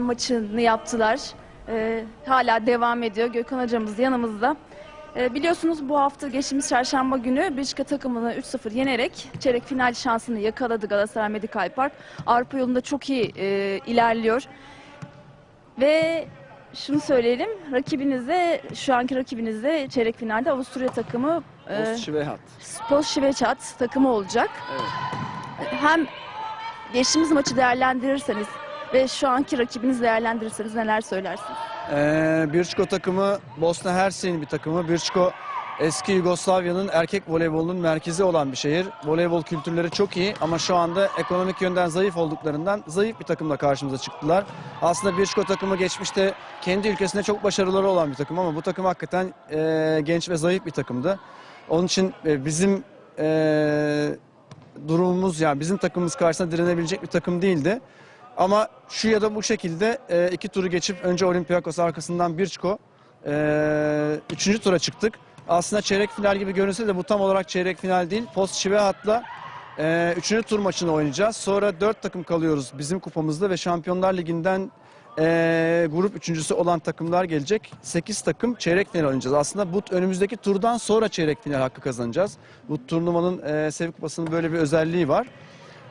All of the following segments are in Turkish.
maçını yaptılar. Ee, hala devam ediyor. Gökhan hocamız yanımızda. Ee, biliyorsunuz bu hafta geçtiğimiz çarşamba günü Belçika takımını 3-0 yenerek çeyrek final şansını yakaladı Galatasaray Medikal Park. Avrupa yolunda çok iyi e, ilerliyor. Ve şunu söyleyelim, rakibinize, şu anki rakibinizde çeyrek finalde Avusturya takımı e, Postşivehat. Spor Şiveçat takımı olacak. Evet. Hem geçtiğimiz maçı değerlendirirseniz ve şu anki rakibinizi değerlendirirseniz neler söylersiniz? Ee, Birçko takımı Bosna Hersek'in bir takımı. Birçko eski Yugoslavya'nın erkek voleybolunun merkezi olan bir şehir. Voleybol kültürleri çok iyi ama şu anda ekonomik yönden zayıf olduklarından zayıf bir takımla karşımıza çıktılar. Aslında Birçko takımı geçmişte kendi ülkesinde çok başarıları olan bir takım ama bu takım hakikaten e, genç ve zayıf bir takımdı. Onun için e, bizim e, durumumuz yani bizim takımımız karşısında direnebilecek bir takım değildi. Ama şu ya da bu şekilde e, iki turu geçip önce Olympiakos arkasından Birçko e, üçüncü tura çıktık. Aslında çeyrek final gibi görünse de bu tam olarak çeyrek final değil. Post Şivehat'la e, üçüncü tur maçını oynayacağız. Sonra dört takım kalıyoruz bizim kupamızda ve Şampiyonlar Ligi'nden e, grup üçüncüsü olan takımlar gelecek. 8 takım çeyrek final oynayacağız. Aslında bu önümüzdeki turdan sonra çeyrek final hakkı kazanacağız. Bu turnuvanın e, Sev Kupası'nın böyle bir özelliği var.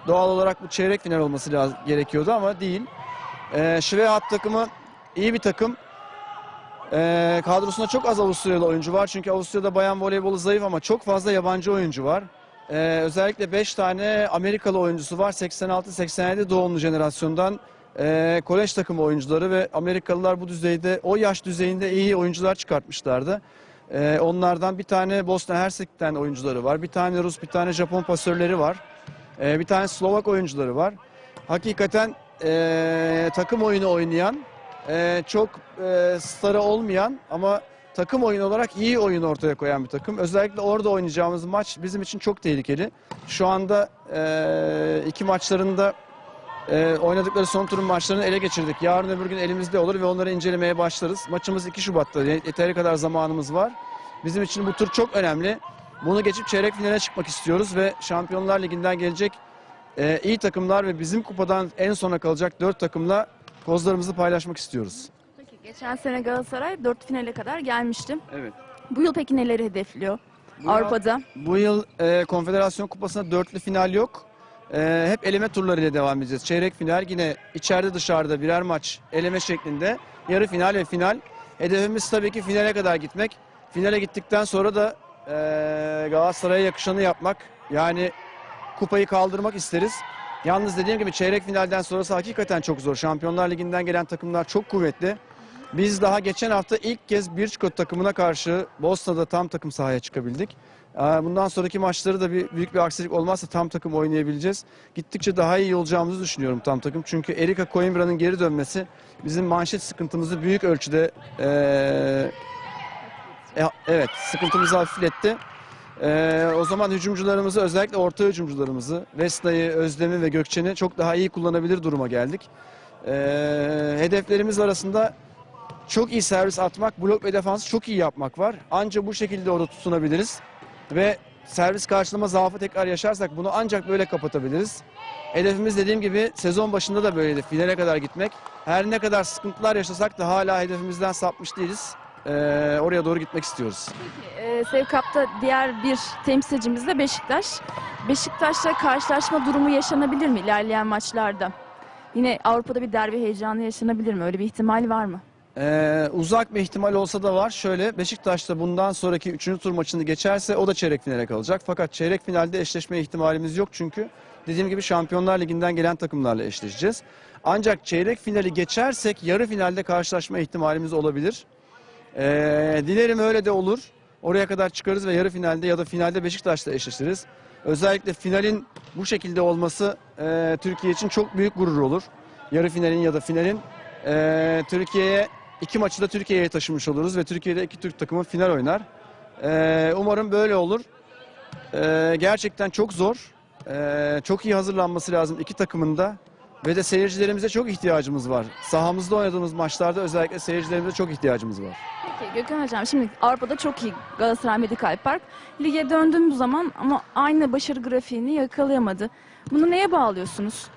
Doğal olarak bu çeyrek final olması lazım, gerekiyordu ama değil. Ee, Şivehat takımı iyi bir takım. Ee, kadrosunda çok az Avusturyalı oyuncu var. Çünkü Avusturya'da bayan voleybolu zayıf ama çok fazla yabancı oyuncu var. Ee, özellikle 5 tane Amerikalı oyuncusu var. 86-87 doğumlu jenerasyondan ee, kolej takımı oyuncuları ve Amerikalılar bu düzeyde, o yaş düzeyinde iyi oyuncular çıkartmışlardı. Ee, onlardan bir tane Bosna Hersek'ten oyuncuları var. Bir tane Rus, bir tane Japon pasörleri var. Ee, bir tane Slovak oyuncuları var. Hakikaten ee, takım oyunu oynayan, ee, çok ee, starı olmayan ama takım oyunu olarak iyi oyun ortaya koyan bir takım. Özellikle orada oynayacağımız maç bizim için çok tehlikeli. Şu anda ee, iki maçlarında ee, oynadıkları son turun maçlarını ele geçirdik. Yarın öbür gün elimizde olur ve onları incelemeye başlarız. Maçımız 2 Şubat'ta. Yeteri kadar zamanımız var. Bizim için bu tur çok önemli. Bunu geçip çeyrek finale çıkmak istiyoruz ve Şampiyonlar Ligi'nden gelecek e, iyi takımlar ve bizim kupadan en sona kalacak 4 takımla kozlarımızı paylaşmak istiyoruz. Peki geçen sene Galatasaray 4 finale kadar gelmişti. Evet. Bu yıl peki neleri hedefliyor Bu Avrupa'da? Bu yıl e, Konfederasyon Kupası'nda dörtlü final yok. E, hep eleme turlarıyla devam edeceğiz. Çeyrek final yine içeride dışarıda birer maç eleme şeklinde. Yarı final ve final. Hedefimiz tabii ki finale kadar gitmek. Finale gittikten sonra da e, Galatasaray'a yakışanı yapmak. Yani kupayı kaldırmak isteriz. Yalnız dediğim gibi çeyrek finalden sonrası hakikaten çok zor. Şampiyonlar Ligi'nden gelen takımlar çok kuvvetli. Biz daha geçen hafta ilk kez Birçkot takımına karşı Bosna'da tam takım sahaya çıkabildik. Ee, Bundan sonraki maçları da bir büyük bir aksilik olmazsa tam takım oynayabileceğiz. Gittikçe daha iyi olacağımızı düşünüyorum tam takım. Çünkü Erika Coimbra'nın geri dönmesi bizim manşet sıkıntımızı büyük ölçüde ee, e, evet sıkıntımızı hafifletti. Ee, o zaman hücumcularımızı özellikle orta hücumcularımızı Vesta'yı, Özlem'i ve Gökçen'i çok daha iyi kullanabilir duruma geldik. Ee, hedeflerimiz arasında çok iyi servis atmak, blok ve defansı çok iyi yapmak var. Ancak bu şekilde orada tutunabiliriz. Ve servis karşılama zaafı tekrar yaşarsak bunu ancak böyle kapatabiliriz. Hedefimiz dediğim gibi sezon başında da böyleydi. Finale kadar gitmek. Her ne kadar sıkıntılar yaşasak da hala hedefimizden sapmış değiliz. Ee, oraya doğru gitmek istiyoruz. Peki, e, Sevkap'ta diğer bir temsilcimiz de Beşiktaş. Beşiktaş'la karşılaşma durumu yaşanabilir mi ilerleyen maçlarda? Yine Avrupa'da bir derbi heyecanı yaşanabilir mi? Öyle bir ihtimal var mı? Ee, uzak bir ihtimal olsa da var. Şöyle Beşiktaş'ta bundan sonraki 3. tur maçını geçerse o da çeyrek finale kalacak. Fakat çeyrek finalde eşleşme ihtimalimiz yok çünkü dediğim gibi Şampiyonlar Ligi'nden gelen takımlarla eşleşeceğiz. Ancak çeyrek finali geçersek yarı finalde karşılaşma ihtimalimiz olabilir. Ee, dilerim öyle de olur. Oraya kadar çıkarız ve yarı finalde ya da finalde Beşiktaş'la eşleşiriz. Özellikle finalin bu şekilde olması e, Türkiye için çok büyük gurur olur. Yarı finalin ya da finalin e, Türkiye'ye iki maçı da Türkiye'ye taşımış oluruz ve Türkiye'de iki Türk takımı final oynar. E, umarım böyle olur. E, gerçekten çok zor. E, çok iyi hazırlanması lazım iki takımın da. Ve de seyircilerimize çok ihtiyacımız var. Sahamızda oynadığımız maçlarda özellikle seyircilerimize çok ihtiyacımız var. Peki Gökhan Hocam şimdi Avrupa'da çok iyi Galatasaray Medikal Park. Lige döndüğümüz zaman ama aynı başarı grafiğini yakalayamadı. Bunu neye bağlıyorsunuz?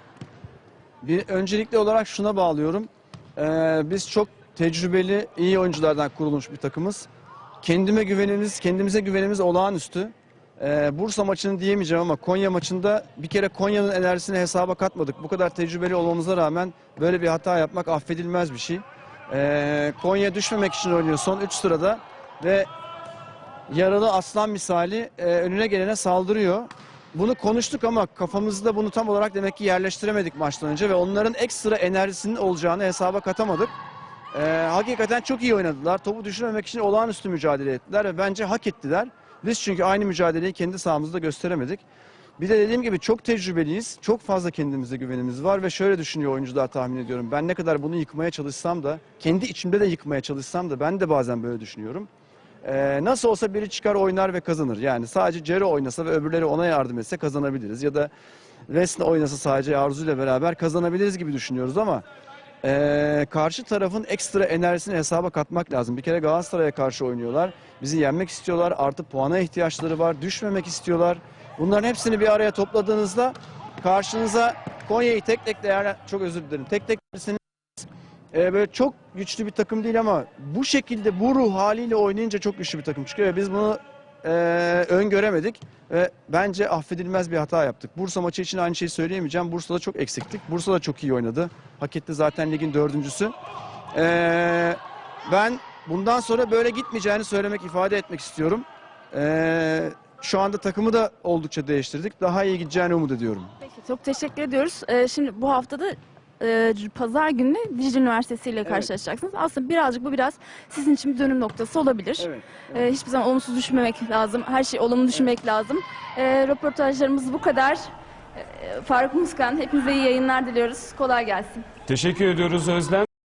Bir öncelikli olarak şuna bağlıyorum. Ee, biz çok tecrübeli, iyi oyunculardan kurulmuş bir takımız. Kendime güvenimiz, kendimize güvenimiz olağanüstü. Ee, Bursa maçını diyemeyeceğim ama Konya maçında bir kere Konya'nın enerjisini hesaba katmadık. Bu kadar tecrübeli olmamıza rağmen böyle bir hata yapmak affedilmez bir şey. Ee, Konya düşmemek için oynuyor son 3 sırada ve yaralı aslan misali e, önüne gelene saldırıyor. Bunu konuştuk ama kafamızda bunu tam olarak demek ki yerleştiremedik maçtan önce ve onların ekstra enerjisinin olacağını hesaba katamadık. Ee, hakikaten çok iyi oynadılar. Topu düşürmemek için olağanüstü mücadele ettiler ve bence hak ettiler. Biz çünkü aynı mücadeleyi kendi sahamızda gösteremedik. Bir de dediğim gibi çok tecrübeliyiz. Çok fazla kendimize güvenimiz var ve şöyle düşünüyor oyuncular tahmin ediyorum. Ben ne kadar bunu yıkmaya çalışsam da, kendi içimde de yıkmaya çalışsam da ben de bazen böyle düşünüyorum. Ee, nasıl olsa biri çıkar oynar ve kazanır. Yani sadece Cero oynasa ve öbürleri ona yardım etse kazanabiliriz. Ya da Vesna oynasa sadece Arzu ile beraber kazanabiliriz gibi düşünüyoruz ama ee, karşı tarafın ekstra enerjisini hesaba katmak lazım. Bir kere Galatasaray'a karşı oynuyorlar. Bizi yenmek istiyorlar. Artı puana ihtiyaçları var. Düşmemek istiyorlar. Bunların hepsini bir araya topladığınızda karşınıza Konya'yı tek tek değer çok özür dilerim. Tek tek e, böyle çok güçlü bir takım değil ama bu şekilde bu ruh haliyle oynayınca çok güçlü bir takım çıkıyor. ve Biz bunu e, öngöremedik ve bence affedilmez bir hata yaptık. Bursa maçı için aynı şeyi söyleyemeyeceğim. Bursa'da çok eksiktik. Bursa da çok iyi oynadı. Hak etti zaten ligin dördüncüsü. E, ben bundan sonra böyle gitmeyeceğini söylemek, ifade etmek istiyorum. E, şu anda takımı da oldukça değiştirdik. Daha iyi gideceğini umut ediyorum. Peki çok teşekkür ediyoruz. Ee, şimdi bu haftada e, pazar günü Dicle Üniversitesi ile karşılaşacaksınız. Aslında birazcık bu biraz sizin için bir dönüm noktası olabilir. Evet. Ee, hiçbir zaman olumsuz düşünmemek lazım. Her şeyi olumlu düşünmek lazım. Ee, röportajlarımız bu kadar. Ee, Faruk Muskan, hepinize iyi yayınlar diliyoruz. Kolay gelsin. Teşekkür ediyoruz Özlem.